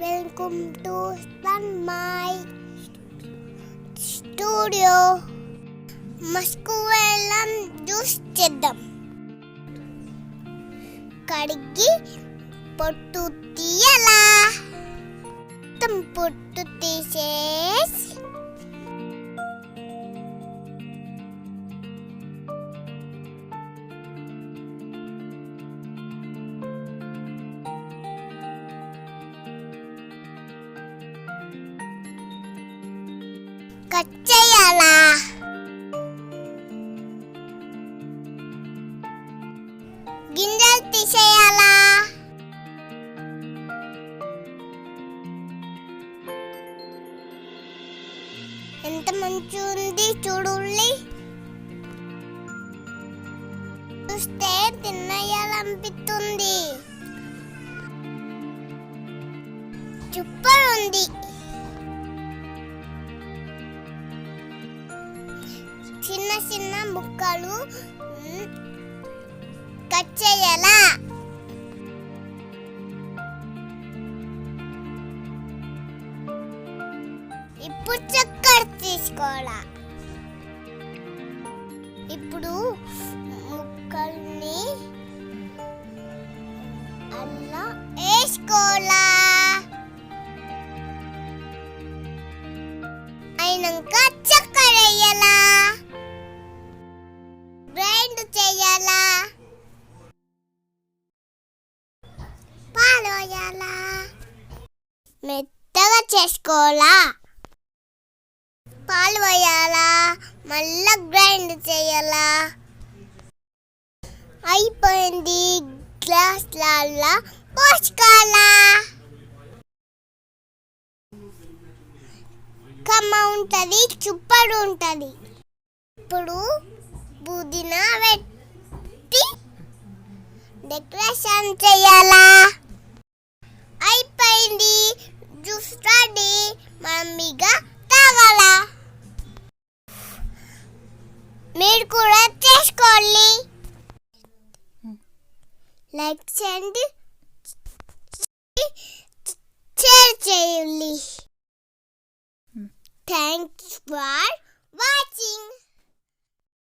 Welcome to sun my studio మస్కు వెళ్ళం juice చేద్దాం కడిగి పొట్టు తీయలా మొత్తం పొట్టు తీసే కట్ చేయాలా గింజలు తీసేయాలా? ఎంత మంచి ఉంది చూడుల్లి చూస్తే తిన్నయ్యాలనిపిస్తుంది సూపర్ ఉంది. చిన్న చిన్న ముక్కలు కట్ చేయాలా? ఇప్పుడు చక్కెర తీసుకోవాలా? ఇప్పుడు ముక్కల్ని అలా వేసుకోవాలా? అయినాక చక్కెర వేయాలా? గ్రైండ్ చేయాలా? పాలోయాలా మెత్తగా చేసుకోవాలా? పాలు పోయాలా మళ్ళా గ్రైండ్ చేయాలా? అయిపోయింది గ్లాస్లల్లా పోసుకోవాలా కమ్మ ఉంటుంది చుప్పడు ఉంటుంది. ఇప్పుడు పుదీనా డెకరేషన్ చేయాలా? అయిపోయింది. జ్యూస్ రెడీ మమ్మీగా కావాలా మీరు కూడా చేసుకోండి. లైక్ చేయండి. షేర్ చేయండి. Thanks for watching